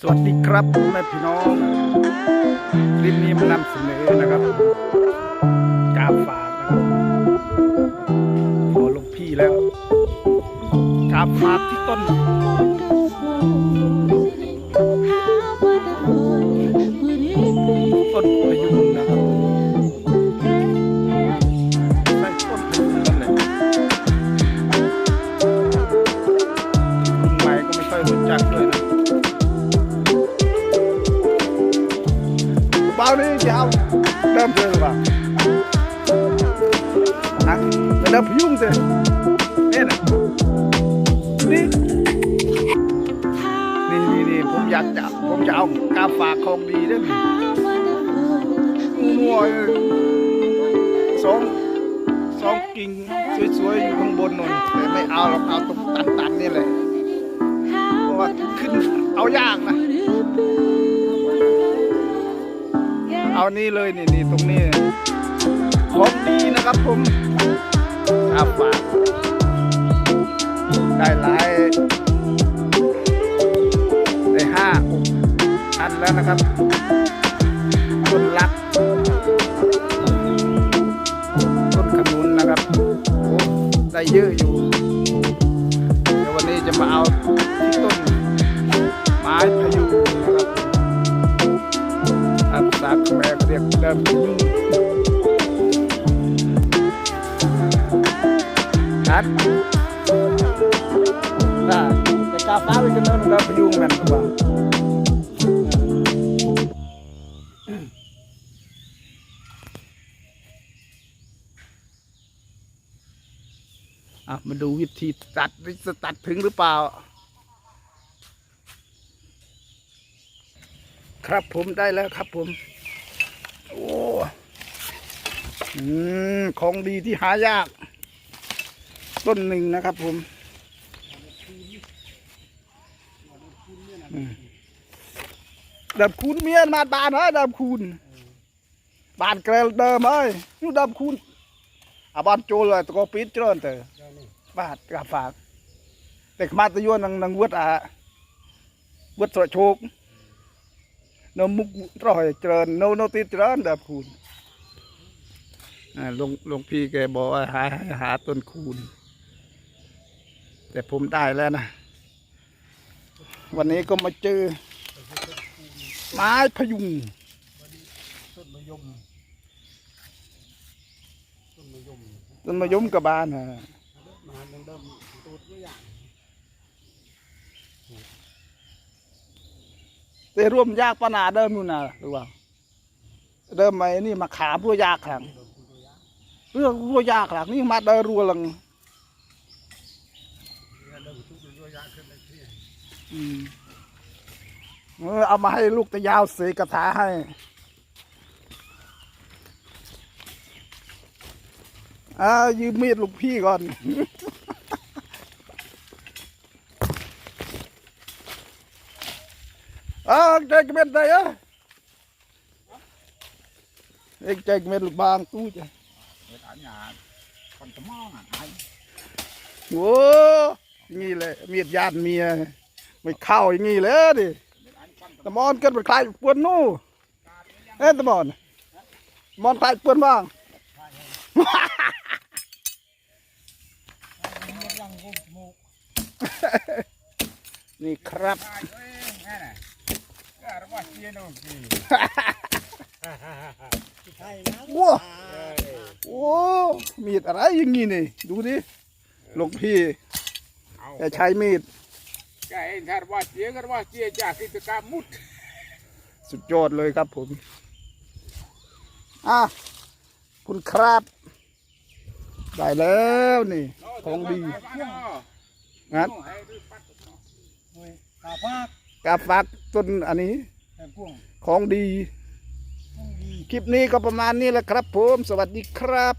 สวัสดีครับแม่พี่น้องคลิปนี้มานำเสนอนะครับกาฝากนะครับพอลงพี่แล้วกาฝากที่ต้นต้นพยุงนะครั เบาเอาเดิมเธอหรือเปล่าฮะเดิมพยุงสินี่นะนี่นี่นี่นี่ผมอยากจะผมจะเอากาฝากของดีด้วยงัวสองสองกิ่งสวยๆอยู่ข้างบนนนแต่ไม่เอาหรอกเอาตรงตันๆนี่แหละเพราะว่าขึ้นเอายากนะ นี่เลยนี่นี่ตรงนี้ของดีนะครับผมครับฝากได้หลายได้ห้าหกอันแล้วนะครับคนรักต้นขนุนนะครับได้เยอะอยู่ เดี๋ยววันนี้จะมาเอาที่ต้นไม้พะยู ษาเขมรเรียกเดิมพะยูงครับได้แต่กาฟ้าไปกันเนินเดิมพะยูงแม่นกว่าอะมาดูวิธีตัดว่าจะตัดถึงหรือเปล่า ครับผมได้แล้วครับผม โอ้อืมของดีที่หายาก ต้นหนึ่งนะครับผมดับคูณเมียนมาบานเฮ้ยดับคูณบานเกลเดิมเฮ้ยนู่ดับคูณอะบานโจรเลยตะโกปิดเจริญเตอบาทกาฝาก แต่ขมาตะยวนนังนังเวดอะเวดสระโชก นมุกตรอยเจริญโนโนติเจริญดับคูณอ่าหลวงหลวงพี่แกบอกว่าหาหาหาต้นคูณ แต่ผมได้แล้วนะ วันนี้ก็มาเจอ ไม้พยุงต้นมะยมต้นมะยมต้นมะยมกับบ้านฮะมาเดิมตูดตัวอย่าง แต่ร่วมยากปานาเดิมนู่นะหรือว่าเดิมไหมนี่มาขามพวยากคุณตัวอย่างเรื่องพวยากหลังนี่มาเดินรัวหลังเอางขึ้นเลยที่อืมเออเอามาให้ลูกตะยาวเสกกระถาให้อ่ายืมมีดลูกพี่ก่อน อ่าใจกเม็ดได้อะเอกใจกเม็ดลูกบางตู้จ้ะเฮ็ดอันหยาคนตะมองอะไอ้โอ้งี้เลยมีดยานเมียไม่เข้าอย่างงี้เลยดิตะมอนเกิดเป็นใครเปื้อนนู่เอ้ยตะมอนมอนใครเปื้อนบ้างยังกุมมูกนี่ครับไอ้ตั วเองแม่น่ะก็ระว่าเสียโน่นสิใช่นะว้าโอ้มีดอะไรอย่างงี้นี่ ดูดิหลวงพี่เอาจะใช้มีดแกเองถ้าระว่าเสียก็ระว่าเสียจากกิจกรรมมุด สุดยอดเลยครับผม อะ คุณครับ ได้แล้วนี่ ของดีงั้นกาฟากกาฝากต้นอันนี้แต่พวง ของดีพวงดี คลิปนี้ก็ประมาณนี้แหละครับผม สวัสดีครับ